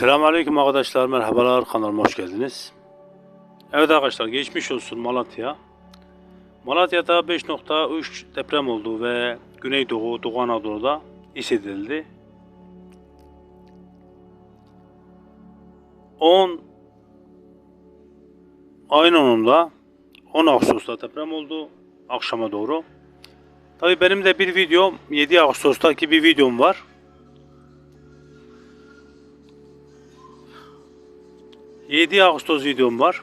Selamünaleyküm arkadaşlar, merhabalar kanalıma hoş geldiniz. Evet arkadaşlar geçmiş olsun Malatya. Malatya'da 5.3 deprem oldu ve Güneydoğu, Doğu Anadolu'da hissedildi. 10 ayın 10'unda 10 Ağustos'ta deprem oldu akşama doğru. Tabi benim de bir videom 7 Ağustos'taki bir videom var. 7 Ağustos videom var.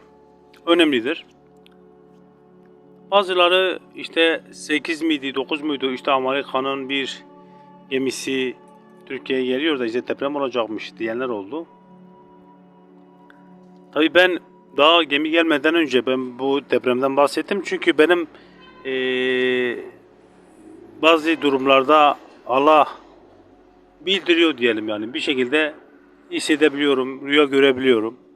Önemlidir. Bazıları işte 8 miydi 9 muydu işte Amerika'nın bir gemisi Türkiye'ye geliyor da işte deprem olacakmış diyenler oldu. Tabii ben daha gemi gelmeden önce ben bu depremden bahsettim. Çünkü benim eee, bazı durumlarda Allah bildiriyor diyelim yani bir şekilde hissedebiliyorum, rüya görebiliyorum.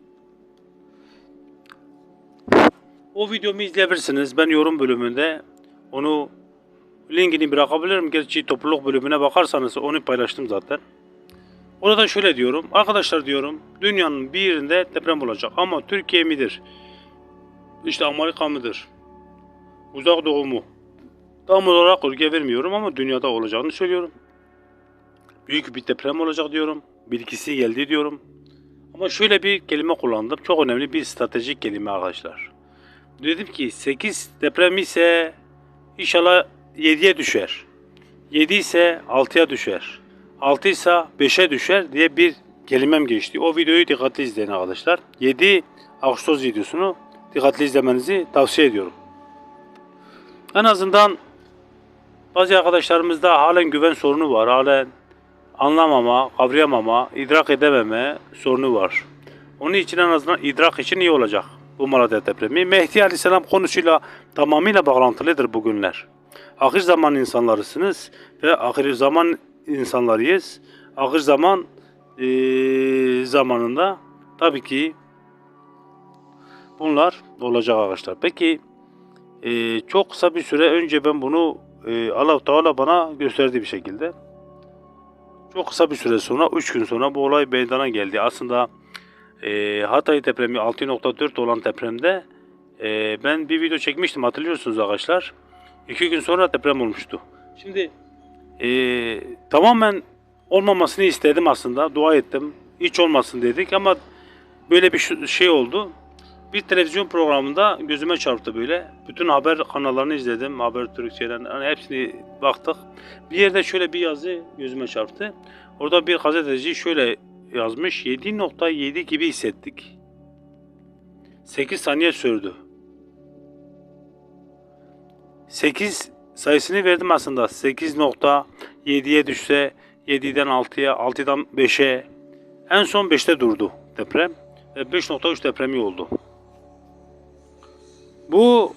O videomu izleyebilirsiniz. Ben yorum bölümünde onu linkini bırakabilirim. Gerçi topluluk bölümüne bakarsanız onu paylaştım zaten. Orada şöyle diyorum. Arkadaşlar diyorum dünyanın bir yerinde deprem olacak. Ama Türkiye midir? İşte Amerika mıdır? Uzak Doğu mu? Tam olarak ülke vermiyorum ama dünyada olacağını söylüyorum. Büyük bir deprem olacak diyorum. Bilgisi geldi diyorum. Ama şöyle bir kelime kullandım. Çok önemli bir stratejik kelime arkadaşlar. Dedim ki 8 deprem ise inşallah 7'ye düşer. 7 ise 6'ya düşer. 6 ise 5'e düşer diye bir kelimem geçti. O videoyu dikkatli izleyin arkadaşlar. 7 Ağustos videosunu dikkatli izlemenizi tavsiye ediyorum. En azından bazı arkadaşlarımızda halen güven sorunu var. Halen anlamama, kavrayamama, idrak edememe sorunu var. Onun için en azından idrak için iyi olacak bu Malatya depremi. Mehdi Aleyhisselam konusuyla tamamıyla bağlantılıdır bugünler. Ahir zaman insanlarısınız ve ahir zaman insanlarıyız. Ahir zaman eee, zamanında tabii ki bunlar olacak arkadaşlar. Peki eee, çok kısa bir süre önce ben bunu eee allah Teala bana gösterdi bir şekilde. Çok kısa bir süre sonra, 3 gün sonra bu olay meydana geldi. Aslında e, Hatay depremi 6.4 olan depremde e, ben bir video çekmiştim hatırlıyorsunuz arkadaşlar. 2 gün sonra deprem olmuştu. Şimdi e, tamamen olmamasını istedim aslında. Dua ettim. Hiç olmasın dedik ama böyle bir şey oldu. Bir televizyon programında gözüme çarptı böyle. Bütün haber kanallarını izledim. Haber Türkçe'den hani hepsini baktık. Bir yerde şöyle bir yazı gözüme çarptı. Orada bir gazeteci şöyle yazmış. 7.7 gibi hissettik. 8 saniye sürdü. 8 sayısını verdim aslında. 8.7'ye düşse 7'den 6'ya, 6'dan 5'e en son 5'te durdu deprem. Ve 5.3 depremi oldu. Bu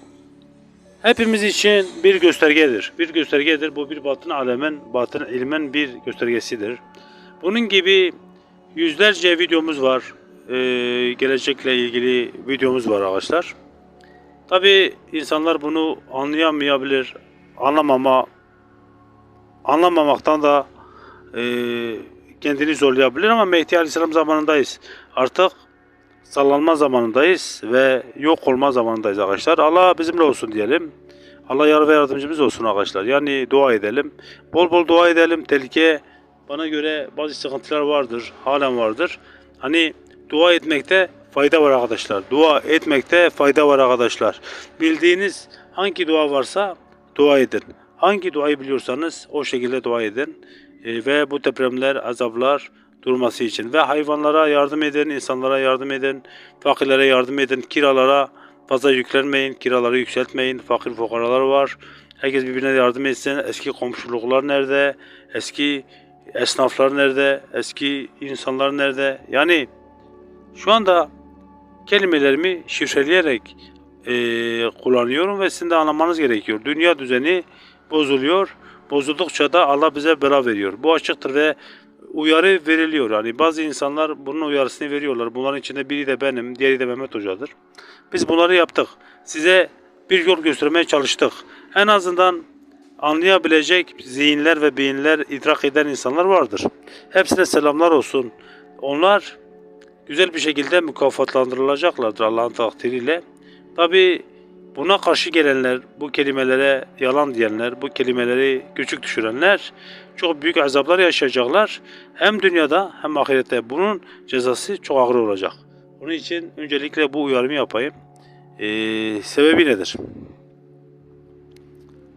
hepimiz için bir göstergedir. Bir göstergedir. Bu bir batın alemin, batın ilmin bir göstergesidir. Bunun gibi yüzlerce videomuz var. Ee, gelecekle ilgili videomuz var arkadaşlar. Tabi insanlar bunu anlayamayabilir. Anlamama anlamamaktan da e, kendini zorlayabilir ama Mehdi Aleyhisselam zamanındayız. Artık sallanma zamanındayız ve yok olma zamanındayız arkadaşlar. Allah bizimle olsun diyelim. Allah yar ve yardımcımız olsun arkadaşlar. Yani dua edelim. Bol bol dua edelim. Tehlike bana göre bazı sıkıntılar vardır. Halen vardır. Hani dua etmekte fayda var arkadaşlar. Dua etmekte fayda var arkadaşlar. Bildiğiniz hangi dua varsa dua edin. Hangi duayı biliyorsanız o şekilde dua edin. E, ve bu depremler, azaplar durması için ve hayvanlara yardım edin, insanlara yardım edin, fakirlere yardım edin, kiralara fazla yüklenmeyin, kiraları yükseltmeyin, fakir fukaralar var. Herkes birbirine yardım etsin. Eski komşuluklar nerede? Eski esnaflar nerede? Eski insanlar nerede? Yani şu anda kelimelerimi şifreleyerek eee, kullanıyorum ve sizin de anlamanız gerekiyor. Dünya düzeni bozuluyor. Bozuldukça da Allah bize bela veriyor. Bu açıktır ve uyarı veriliyor. Yani bazı insanlar bunun uyarısını veriyorlar. Bunların içinde biri de benim, diğeri de Mehmet Hoca'dır. Biz bunları yaptık. Size bir yol göstermeye çalıştık. En azından anlayabilecek zihinler ve beyinler idrak eden insanlar vardır. Hepsine selamlar olsun. Onlar güzel bir şekilde mükafatlandırılacaklardır Allah'ın takdiriyle. Tabi buna karşı gelenler, bu kelimelere yalan diyenler, bu kelimeleri küçük düşürenler çok büyük azaplar yaşayacaklar. Hem dünyada hem ahirette bunun cezası çok ağır olacak. Onun için öncelikle bu uyarımı yapayım. Ee, sebebi nedir?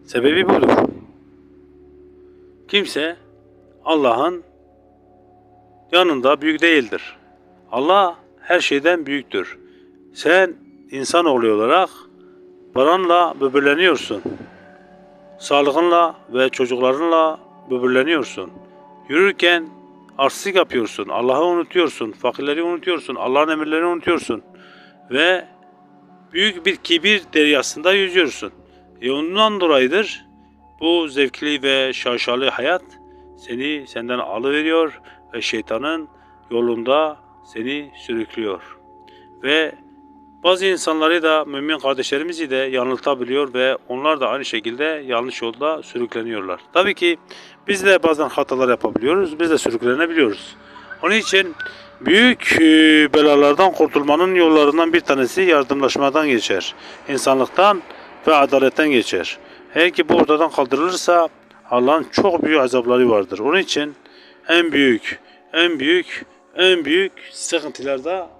Sebebi budur. Kimse Allah'ın yanında büyük değildir. Allah her şeyden büyüktür. Sen insanoğlu olarak paranla böbürleniyorsun. Sağlığınla ve çocuklarınla böbürleniyorsun. Yürürken arsızlık yapıyorsun. Allah'ı unutuyorsun. Fakirleri unutuyorsun. Allah'ın emirlerini unutuyorsun. Ve büyük bir kibir deryasında yüzüyorsun. E ondan dolayıdır bu zevkli ve şaşalı hayat seni senden alıveriyor ve şeytanın yolunda seni sürüklüyor. Ve bazı insanları da mümin kardeşlerimizi de yanıltabiliyor ve onlar da aynı şekilde yanlış yolda sürükleniyorlar. Tabii ki biz de bazen hatalar yapabiliyoruz, biz de sürüklenebiliyoruz. Onun için büyük e, belalardan kurtulmanın yollarından bir tanesi yardımlaşmadan geçer. İnsanlıktan ve adaletten geçer. Eğer ki bu ortadan kaldırılırsa Allah'ın çok büyük azapları vardır. Onun için en büyük, en büyük, en büyük sıkıntılarda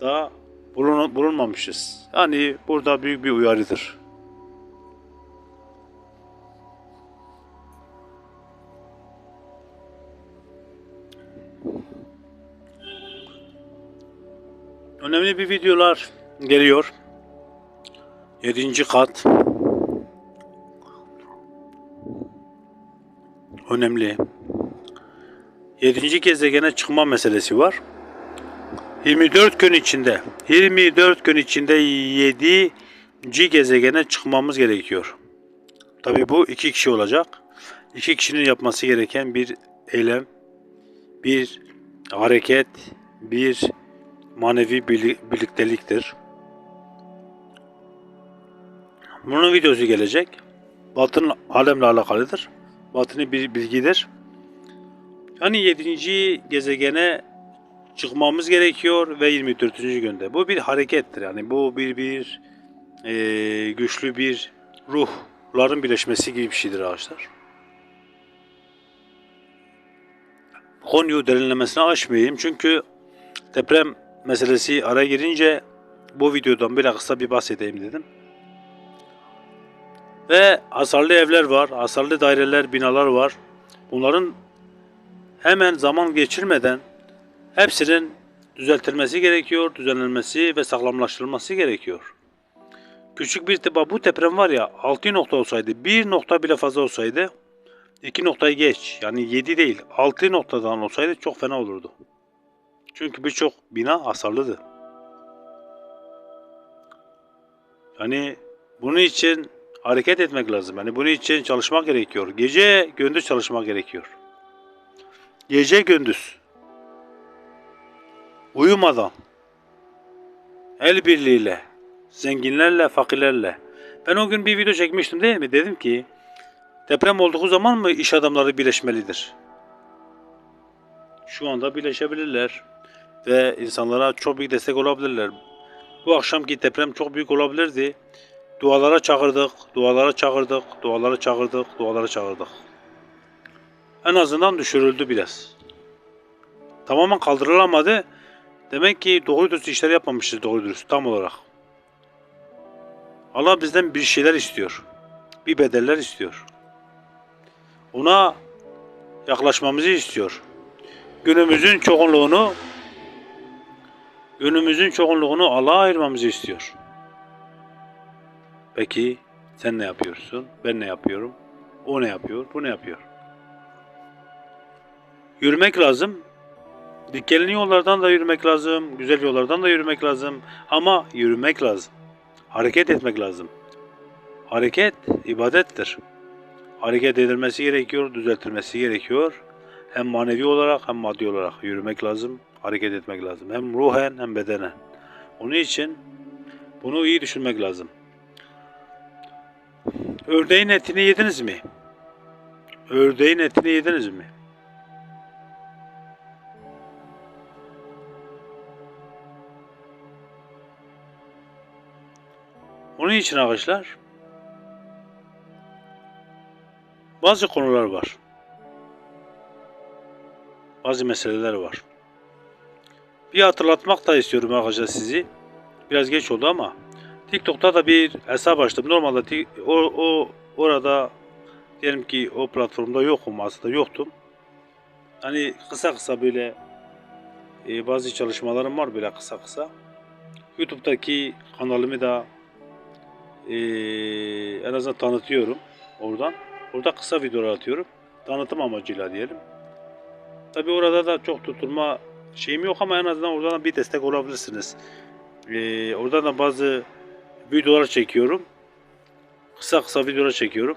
da bulun, bulunmamışız. Yani burada büyük bir uyarıdır. Önemli bir videolar geliyor. 7. kat. Önemli. 7. gezegene çıkma meselesi var. 24 gün içinde 24 gün içinde 7. gezegene çıkmamız gerekiyor. Tabi bu iki kişi olacak. İki kişinin yapması gereken bir eylem, bir hareket, bir manevi birlikteliktir. Bunun videosu gelecek. Batın alemle alakalıdır. Batını bir bilgidir. Yani 7. gezegene çıkmamız gerekiyor ve 24. günde. Bu bir harekettir. Yani bu bir bir e, güçlü bir ruhların birleşmesi gibi bir şeydir arkadaşlar. Konuyu derinlemesine açmayayım çünkü deprem meselesi araya girince bu videodan bir kısa bir bahsedeyim dedim. Ve hasarlı evler var, hasarlı daireler, binalar var. Bunların hemen zaman geçirmeden hepsinin düzeltilmesi gerekiyor, düzenlenmesi ve sağlamlaştırılması gerekiyor. Küçük bir tipa bu deprem var ya 6 nokta olsaydı, bir nokta bile fazla olsaydı, iki noktayı geç yani 7 değil 6 noktadan olsaydı çok fena olurdu. Çünkü birçok bina hasarlıdı. Yani bunun için hareket etmek lazım. Yani bunun için çalışmak gerekiyor. Gece gündüz çalışmak gerekiyor. Gece gündüz. Uyumadan. El birliğiyle. Zenginlerle, fakirlerle. Ben o gün bir video çekmiştim değil mi? Dedim ki deprem olduğu zaman mı iş adamları birleşmelidir? Şu anda birleşebilirler ve insanlara çok büyük destek olabilirler. Bu akşamki deprem çok büyük olabilirdi. Dualara çağırdık, dualara çağırdık, dualara çağırdık, dualara çağırdık. En azından düşürüldü biraz. Tamamen kaldırılamadı. Demek ki doğru dürüst işler yapmamışız doğru dürüst tam olarak. Allah bizden bir şeyler istiyor. Bir bedeller istiyor. Ona yaklaşmamızı istiyor. Günümüzün çoğunluğunu günümüzün çoğunluğunu Allah'a ayırmamızı istiyor. Peki sen ne yapıyorsun? Ben ne yapıyorum? O ne yapıyor? Bu ne yapıyor? Yürümek lazım. Dikenli yollardan da yürümek lazım. Güzel yollardan da yürümek lazım. Ama yürümek lazım. Hareket etmek lazım. Hareket ibadettir. Hareket edilmesi gerekiyor, düzeltilmesi gerekiyor. Hem manevi olarak hem maddi olarak yürümek lazım, hareket etmek lazım. Hem ruhen hem bedenen. Onun için bunu iyi düşünmek lazım. Ördeğin etini yediniz mi? Ördeğin etini yediniz mi? Onun için arkadaşlar bazı konular var. Bazı meseleler var. Bir hatırlatmak da istiyorum arkadaşlar sizi. Biraz geç oldu ama TikTok'ta da bir hesap açtım. Normalde o, o orada diyelim ki o platformda yokum aslında yoktum. Hani kısa kısa böyle e, bazı çalışmalarım var böyle kısa kısa. YouTube'daki kanalımı da e, en azından tanıtıyorum oradan. Orada kısa videolar atıyorum. Tanıtım amacıyla diyelim. Tabi orada da çok tutulma şeyim yok ama en azından oradan bir destek olabilirsiniz. E, oradan da bazı videolar çekiyorum. Kısa kısa videolar çekiyorum.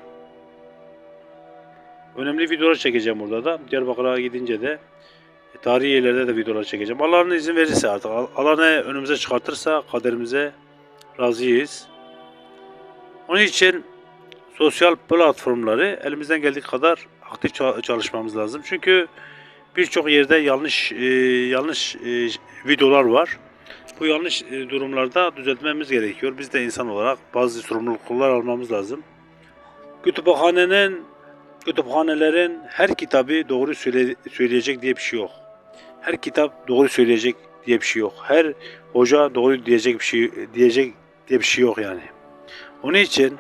Önemli videolar çekeceğim orada da. Diyarbakır'a gidince de e, tarihi yerlerde de videolar çekeceğim. Allah'ın izin verirse artık. Allah ne önümüze çıkartırsa kaderimize razıyız. Onun için sosyal platformları elimizden geldiği kadar aktif ça- çalışmamız lazım. Çünkü birçok yerde yanlış e, yanlış e, videolar var. Bu yanlış e, durumlarda düzeltmemiz gerekiyor. Biz de insan olarak bazı sorumluluklar almamız lazım. Kütüphanenin kütüphanelerin her kitabı doğru söyle- söyleyecek diye bir şey yok. Her kitap doğru söyleyecek diye bir şey yok. Her hoca doğru diyecek bir şey diyecek diye bir şey yok yani. Onun için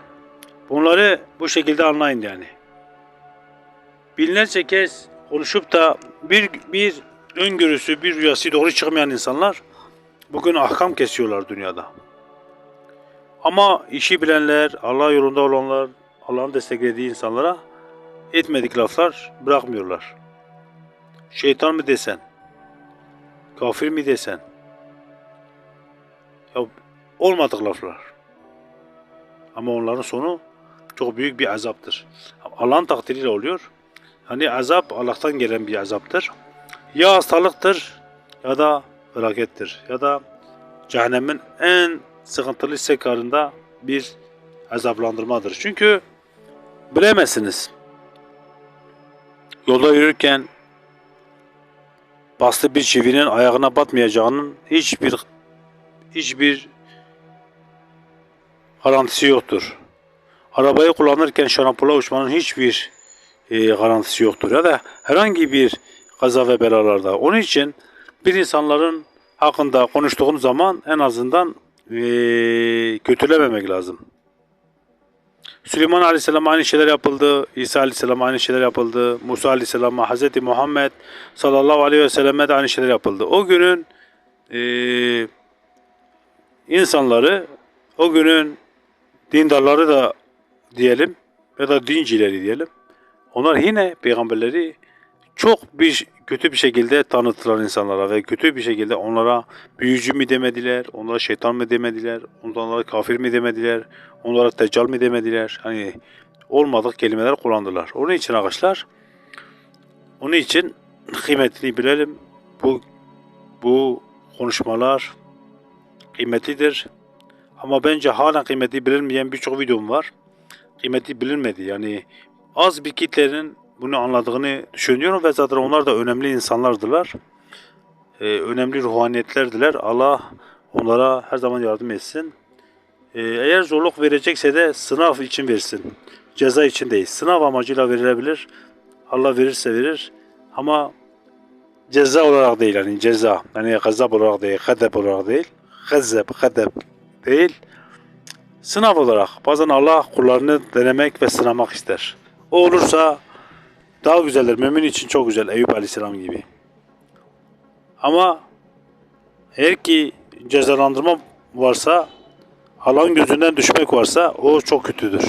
bunları bu şekilde anlayın yani. Binlerce kez konuşup da bir bir öngörüsü, bir rüyası doğru çıkmayan insanlar bugün ahkam kesiyorlar dünyada. Ama işi bilenler, Allah yolunda olanlar, Allah'ın desteklediği insanlara etmedik laflar bırakmıyorlar. Şeytan mı desen, kafir mi desen, ya olmadık laflar. Ama onların sonu çok büyük bir azaptır. Allah'ın takdiriyle oluyor. Hani azap Allah'tan gelen bir azaptır. Ya hastalıktır ya da felakettir ya da cehennemin en sıkıntılı sekarında bir azaplandırmadır. Çünkü bilemezsiniz. Yolda yürürken bastı bir çivinin ayağına batmayacağının hiçbir hiçbir garantisi yoktur. Arabayı kullanırken şarampula uçmanın hiçbir e, garantisi yoktur ya da herhangi bir kaza ve belalarda. Onun için bir insanların hakkında konuştuğun zaman en azından e, kötülememek lazım. Süleyman Aleyhisselam aynı şeyler yapıldı. İsa Aleyhisselam aynı şeyler yapıldı. Musa Aleyhisselam'a, Hz. Muhammed sallallahu aleyhi ve selleme de aynı şeyler yapıldı. O günün e, insanları, o günün dindarları da diyelim ya da dincileri diyelim. Onlar yine peygamberleri çok bir kötü bir şekilde tanıttılar insanlara ve kötü bir şekilde onlara büyücü mü demediler, onlara şeytan mı demediler, onlara kafir mi demediler, onlara teccal mi demediler. Hani olmadık kelimeler kullandılar. Onun için arkadaşlar onun için kıymetini bilelim. Bu bu konuşmalar kıymetlidir. Ama bence hala kıymeti bilinmeyen birçok videom var. Kıymeti bilinmedi. Yani az bir kitlenin bunu anladığını düşünüyorum ve zaten onlar da önemli insanlardılar. Ee, önemli ruhaniyetlerdiler. Allah onlara her zaman yardım etsin. Ee, eğer zorluk verecekse de sınav için versin. Ceza için değil. Sınav amacıyla verilebilir. Allah verirse verir. Ama ceza olarak değil yani ceza. Yani gazap olarak değil, gadep olarak değil. Gazap, gadep değil. Sınav olarak. Bazen Allah kullarını denemek ve sınamak ister. O olursa daha güzeldir. Mümin için çok güzel. Eyüp Aleyhisselam gibi. Ama eğer ki cezalandırma varsa Allah'ın gözünden düşmek varsa o çok kötüdür.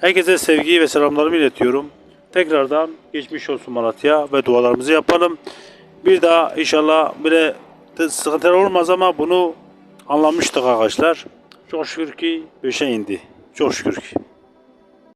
Herkese sevgi ve selamlarımı iletiyorum. Tekrardan geçmiş olsun Malatya ve dualarımızı yapalım. Bir daha inşallah böyle sıkıntılar olmaz ama bunu anlamıştık arkadaşlar. Çok şükür ki bir şey indi. Çok şükür ki.